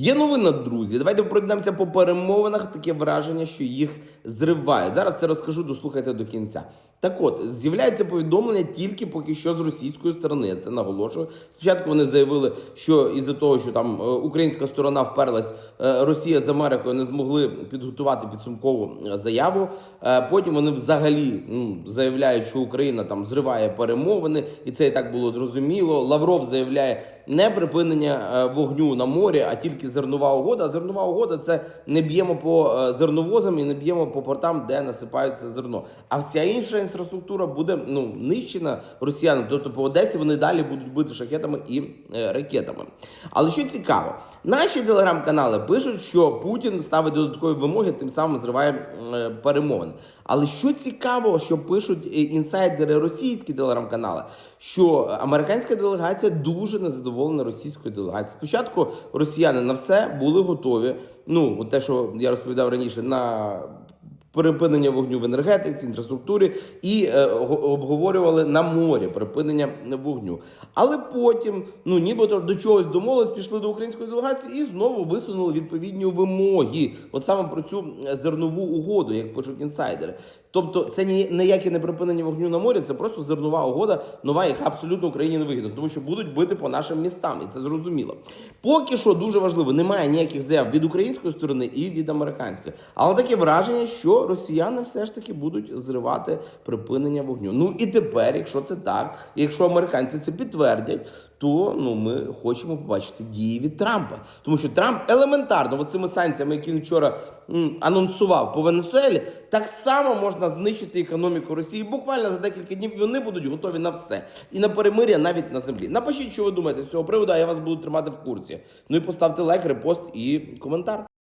Є новина, друзі. Давайте пройдемося по перемовинах. Таке враження, що їх зриває. Зараз все розкажу, дослухайте до кінця. Так от, з'являється повідомлення тільки поки що з російської сторони. Я це наголошую. Спочатку вони заявили, що із-за того, що там е, українська сторона вперлась, е, Росія з Америкою не змогли підготувати підсумкову е, заяву. Потім вони взагалі ну, заявляють, що Україна там зриває перемовини, і це і так було зрозуміло. Лавров заявляє не припинення е, вогню на морі, а тільки зернова угода. А зернова угода це не б'ємо по е, зерновозам і не б'ємо по портам, де насипається зерно. А вся інша інфраструктура буде ну нищена росіянами. Тобто по Одесі вони далі будуть бити шахетами і е, ракетами. Але що цікаво, наші телеграм-канали пишуть, що Путін ставить додаткові вимоги, тим самим зриває перемовини. Але що цікаво, що пишуть інсайдери російські телеграм-канали, що американська делегація дуже незадоволена російською делегацією. Спочатку росіяни на все були готові. Ну, от те, що я розповідав раніше, на припинення вогню в енергетиці, інфраструктурі і е, обговорювали на морі припинення вогню. Але потім, ну нібито до чогось домовились, пішли до української делегації і знову висунули відповідні вимоги. От саме про цю е, зернову угоду, як пишуть інсайдери. Тобто, це ні- ніяке не припинення вогню на морі, це просто зернова угода, нова, яка абсолютно Україні не вигідна, тому що будуть бити по нашим містам, і це зрозуміло. Поки що дуже важливо, немає ніяких заяв від української сторони і від американської. Але таке враження, що росіяни все ж таки будуть зривати припинення вогню. Ну і тепер, якщо це так, якщо американці це підтвердять, то ну ми хочемо побачити дії від Трампа, тому що Трамп елементарно цими санкціями, які він вчора м, анонсував по Венесуелі, так само можна знищити економіку Росії. Буквально за декілька днів вони будуть готові на все і на перемир'я навіть на землі. Напишіть, що ви думаєте з цього приводу. а Я вас буду тримати в курсі. Ну і поставте лайк, репост і коментар.